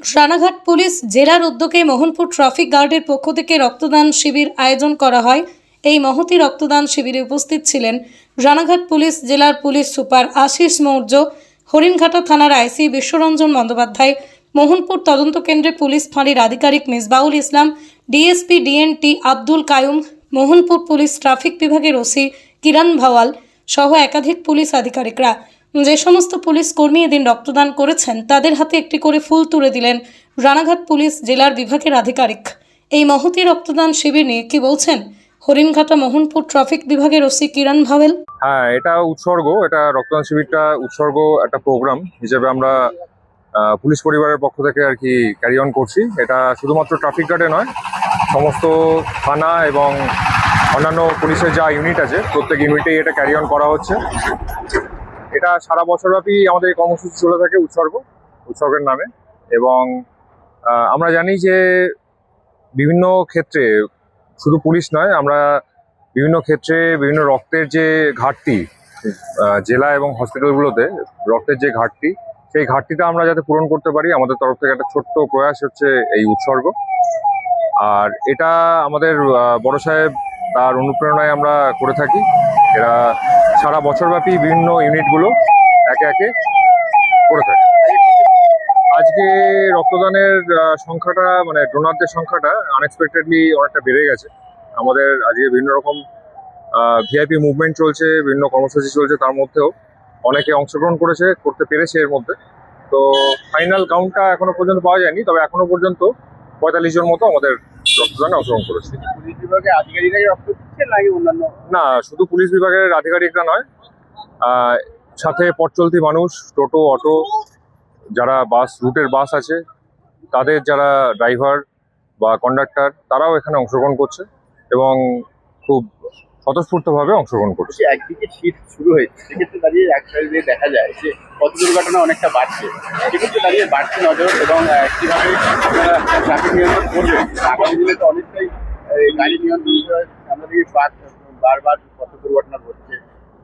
Ranaghat police জেলার উদ্যোগে Mohanpur traffic গার্ডের পক্ষ থেকে রক্তদান শিবির আয়োজন করা হয়। এই মহতি রক্তদান শিবিরে উপস্থিত ছিলেন রানাঘাট পুলিশ জেলার পুলিশ সুপার আশিস মৌর্য, হরিণঘাটা থানার আইসি বিশ্বরঞ্জন বন্দ্যোপাধ্যায়, মোহনপুর তদন্ত কেন্দ্রে পুলিশ ফাঁড়ির আধিকারিক Misbaul Islam, DSP DNT Abdul Qayum, Mohanpur police traffic বিভাগের ওসি কিরণ ভাওয়াল সহ একাধিক পুলিশ আধিকারিকরা। যে সমস্ত পুলিশ কর্মী এদিন রক্তদান করেছেন, তাদের হাতে একটি করে ফুল তুলে দিলেন রানাঘাট পুলিশ জেলার বিভাগের আধিকারিক। এই মহতি রক্তদান শিবির নিয়ে কি বলছেন? হরিণঘাটা মোহনপুর ট্রাফিক বিভাগের ওসি কিরণ ভাওয়েল হ্যাঁ এটা উৎসর্গ, এটা রক্তদান শিবিরটা উৎসর্গ একটা প্রোগ্রাম হিসেবে আমরা পুলিশ পরিবারের পক্ষ থেকে আর কি ক্যারি অন করছি। এটা শুধুমাত্র ট্রাফিক গার্ডে নয়, সমস্ত থানা এবং অন্যান্য পুলিশের যা ইউনিট আছে, প্রত্যেক ইউনিটেই এটা ক্যারি অন করা হচ্ছে। এটা সারা বছরব্যাপী আমাদের কর্মসূচি চলে থাকে উৎসর্গ, উৎসর্গের নামে। এবং আমরা জানি যে বিভিন্ন ক্ষেত্রে, শুধু পুলিশ নয়, আমরা বিভিন্ন ক্ষেত্রে বিভিন্ন রক্তের যে ঘাটতি জেলা এবং হসপিটালগুলোতে রক্তের যে ঘাটতি, সেই ঘাটতিটা আমরা যাতে পূরণ করতে পারি, আমাদের তরফ থেকে একটা ছোট্ট প্রয়াস হচ্ছে এই উৎসর্গ। আর এটা আমাদের বড় সাহেব তার অনুপ্রেরণায় আমরা করে থাকি। এরা সারা বছরব্যাপী বিভিন্ন ইউনিটগুলো একে একে করে থাকে। আজকে রক্তদানের সংখ্যাটা মানে ডোনারদের সংখ্যাটা আনএক্সপেক্টেডলি অনেকটা বেড়ে গেছে। আমাদের আজকে বিভিন্ন রকম ভিআইপি মুভমেন্ট চলছে, বিভিন্ন কর্মসূচি চলছে তার মধ্যেও অনেকে অংশগ্রহণ করেছে, করতে পেরেছে এর মধ্যে। তো ফাইনাল কাউন্টটা এখনও পর্যন্ত পাওয়া যায়নি, তবে এখনও পর্যন্ত পঁয়তাল্লিশ জন মতো আমাদের রক্তদানে অংশগ্রহণ করেছে। আধিকারিকরাই রক্ত না শুধু পুলিশ বিভাগের আধিকারিকরা নয় সাথে পথ চলতি মানুষ টোটো অটো যারা বাস রুটের বাস আছে তাদের যারা ড্রাইভার বা কন্ডাক্টর তারাও এখানে অংশগ্রহণ করছে এবং খুব স্বতঃস্ফূর্তভাবে অংশগ্রহণ করছে। একদিকে শীত শুরু হয়েছে সেক্ষেত্রে দাঁড়িয়ে এক সাইডে দেখা যায় যে পথ দুর্ঘটনা অনেকটা বাড়ছে। সেক্ষেত্রে দাঁড়িয়ে বাড়ছে নজর এবং কীভাবে ট্রাফিক নিয়ন্ত্রণ করবেন আগামী দিনে তো অনেকটাই গাড়ি নিয়ন্ত্রণ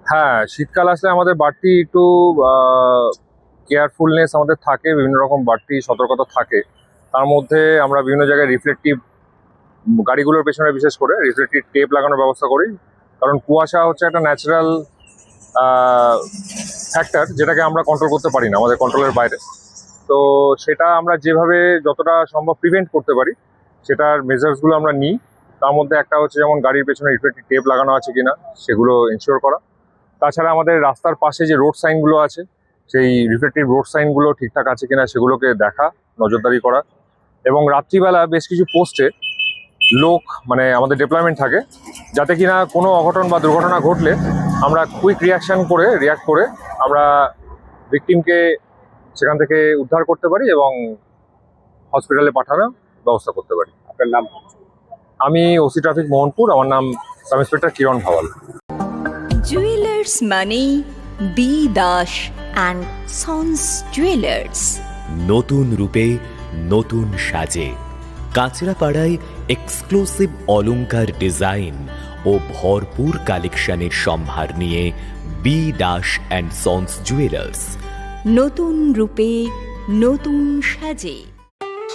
হ্যাঁ শীতকাল আসলে আমাদের বাড়তি একটু কেয়ারফুলনেস আমাদের থাকে, বিভিন্ন রকম বাড়তি সতর্কতা থাকে। তার মধ্যে আমরা বিভিন্ন জায়গায় রিফ্লেকটিভ গাড়িগুলোর পেছনে বিশেষ করে রিফ্লেকটিভ টেপ লাগানোর ব্যবস্থা করি। কারণ কুয়াশা হচ্ছে একটা ন্যাচারাল ফ্যাক্টর যেটাকে আমরা কন্ট্রোল করতে পারি না আমাদের কন্ট্রোলের বাইরে। তো সেটা আমরা যেভাবে যতটা সম্ভব প্রিভেন্ট করতে পারি, সেটার মেজার্সগুলো আমরা নিই। তার মধ্যে একটা হচ্ছে যেমন গাড়ির পেছনে রিফ্লেকটিভ টেপ লাগানো আছে কিনা, সেগুলো ইনশিওর করা। তাছাড়া আমাদের রাস্তার পাশে যে রোড সাইনগুলো আছে, সেই রিফ্লেক্টিভ রোড সাইনগুলো ঠিকঠাক আছে কিনা সেগুলোকে দেখা, নজরদারি করা। এবং রাত্রিবেলা বেশ কিছু পোস্টে লোক মানে আমাদের ডিপ্লয়মেন্ট থাকে, যাতে কিনা কোনো অঘটন বা দুর্ঘটনা ঘটলে আমরা কুইক রিয়াকশন করে রিয়াক্ট করে আমরা ভিকটিমকে সেখান থেকে উদ্ধার করতে পারি এবং হসপিটালে পাঠানোর ব্যবস্থা করতে পারি। আপনার নাম? আমি ওসি ট্রাফিক মোহনপুর আমার নাম sub inspector Kiran Bhawal jewellers মানে B Das and sons jewellers নতুন রূপে নতুন সাজে। কাঁচরাপাড়ায় এক্সক্লুসিভ অলংকার ডিজাইন ও ভরপুর কালেকশনের সম্ভার নিয়ে B Das and sons jewellers নতুন রূপে নতুন সাজে।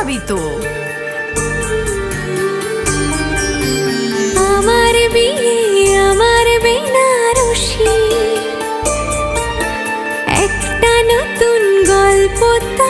যাবি তো আমার বিয়ে আমার বেনারসি। একটা নতুন যে